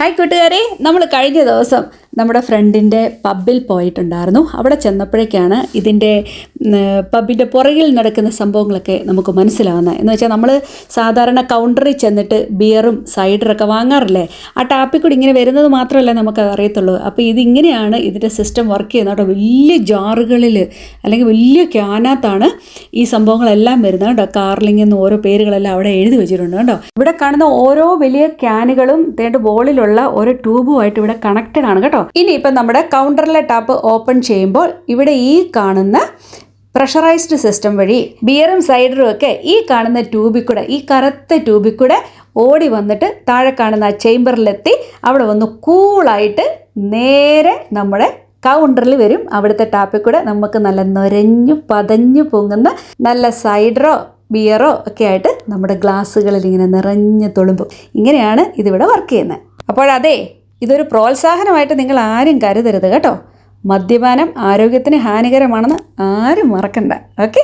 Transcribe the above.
Hi കൂട്ടുകാരെ. നമ്മൾ കഴിഞ്ഞ ദിവസം നമ്മുടെ ഫ്രണ്ടിന്റെ പബ്ബിൽ പോയിട്ടുണ്ടായിരുന്നു. അവിടെ ചെന്നപ്പോഴേക്കാണ് ഇതിന്റെ പബ്ബിന്റെ പുറകിൽ നടക്കുന്ന സംഭവങ്ങളൊക്കെ നമുക്ക് മനസ്സിലാവുന്നത്. എന്ന് വെച്ചാൽ നമ്മൾ സാധാരണ കൗണ്ടറിൽ ചെന്നിട്ട് ബിയറും സൈഡറൊക്കെ വാങ്ങാറില്ലേ? ആ ടാപ്പിൽ കൂടി ഇങ്ങനെ വരുന്നത് മാത്രമല്ല നമുക്കത് അറിയത്തുള്ളൂ. അപ്പോൾ ഇതിങ്ങനെയാണ് ഇതിന്റെ സിസ്റ്റം വർക്ക് ചെയ്യുന്നത്. കേട്ടോ വലിയ ജാറുകളിൽ അല്ലെങ്കിൽ വലിയ ക്യാനകത്താണ് ഈ സംഭവങ്ങളെല്ലാം വരുന്നത് കേട്ടോ. കാർലിംഗ് എന്ന് ഓരോ പേരുകളെല്ലാം അവിടെ എഴുതി വെച്ചിട്ടുണ്ട് കേട്ടോ. ഇവിടെ കാണുന്ന ഓരോ വലിയ ക്യാനുകളും തേണ്ട ബോളിലുള്ള ഓരോ ട്യൂബുമായിട്ട് ഇവിടെ കണക്റ്റഡ് ആണ് കേട്ടോ. ഇനി ഇപ്പം നമ്മുടെ കൗണ്ടറിലെ ടാപ്പ് ഓപ്പൺ ചെയ്യുമ്പോൾ ഇവിടെ ഈ കാണുന്ന പ്രഷറൈസ്ഡ് സിസ്റ്റം വഴി ബിയറും സൈഡറും ഒക്കെ ഈ കാണുന്ന ട്യൂബിൽ കൂടെ ഈ കറുത്ത ട്യൂബിൽ കൂടെ ഓടി വന്നിട്ട് താഴെ കാണുന്ന ആ ചേംബറിലെത്തി അവിടെ വന്ന് കൂളായിട്ട് നേരെ നമ്മുടെ കൗണ്ടറിൽ വരും. അവിടുത്തെ ടാപ്പിൽ കൂടെ നമുക്ക് നല്ല നൊരഞ്ഞു പതഞ്ഞു പൊങ്ങുന്ന നല്ല സൈഡറോ ബിയറോ ഒക്കെ ആയിട്ട് നമ്മുടെ ഗ്ലാസ്സുകളിൽ ഇങ്ങനെ നിറഞ്ഞു തുളുമ്പും. ഇങ്ങനെയാണ് ഇതിവിടെ വർക്ക് ചെയ്യുന്നത്. അപ്പോൾ അതെ ഇതൊരു പ്രോത്സാഹനമായിട്ട് നിങ്ങൾ ആരും കരുതരുത് കേട്ടോ. മദ്യപാനം ആരോഗ്യത്തിന് ഹാനികരമാണെന്ന് ആരും മറക്കണ്ട. ഓക്കെ?